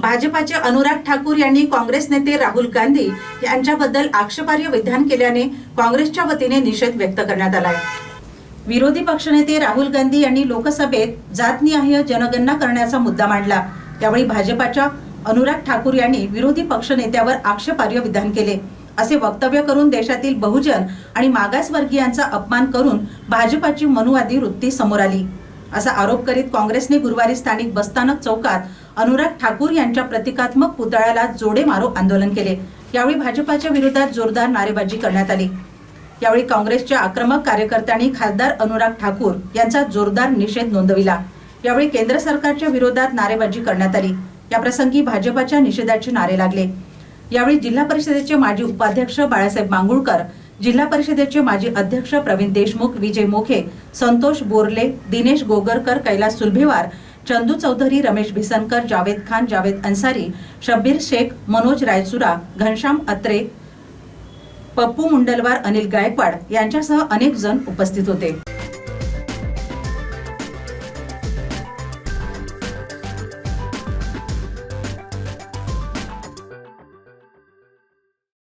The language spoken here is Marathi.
भाजपाचे अनुराग ठाकूर यांनी काँग्रेस नेते राहुल गांधी यांच्याबद्दल आक्षेपार्ह विधान केल्याने काँग्रेसच्या वतीने निषेध व्यक्त करण्यात आलाय. विरोधी पक्षनेते राहुल गांधी यांनी लोकसभेत जातनिहाय जनगणना करण्याचा मुद्दा मांडला. त्यावेळी भाजपाच्या अनुराग ठाकूर यांनी विरोधी पक्षनेत्यावर आक्षेपार्ह विधान केले. असे वक्तव्य करून देशातील बहुजन आणि मागासवर्गीयांचा अपमान करून भाजपाची मनुवादी वृत्ती समोर आली. असा आरोप करीत काँग्रेसने गुरुवारी स्थानिक बसस्थानक चौकात अनुराग ठाकूर यांच्या प्रतिकात्मक पुतळ्याला जोडे मारो आंदोलन केले. यावेळी भाजपाच्या विरोधात जोरदार नारेबाजी करण्यात आली. यावेळी काँग्रेसच्या आक्रमक कार्यकर्त्यांनी खासदार अनुराग ठाकूर यांचा जोरदार निषेध नोंदविला. यावेळी केंद्र सरकारच्या विरोधात नारेबाजी करण्यात आली. याप्रसंगी भाजपाच्या निषेधाचे नारे लागले. यावेळी जिल्हा परिषदेचे माजी उपाध्यक्ष बाळासाहेब मांगुळकर जिल्हा परिषदेचे माजी अध्यक्ष प्रवीण देशमुख विजय मोखे संतोष बोरले दिनेश गोगरकर कैलास सुलभेवार चंदू चौधरी रमेश भिसनकर जावेद खान जावेद अन्सारी शब्बीर शेख मनोज रायचुरा घनश्याम अत्रे पप्पू मुंडलवार अनिल गायकवाड यांच्यासह अनेक जण उपस्थित होते.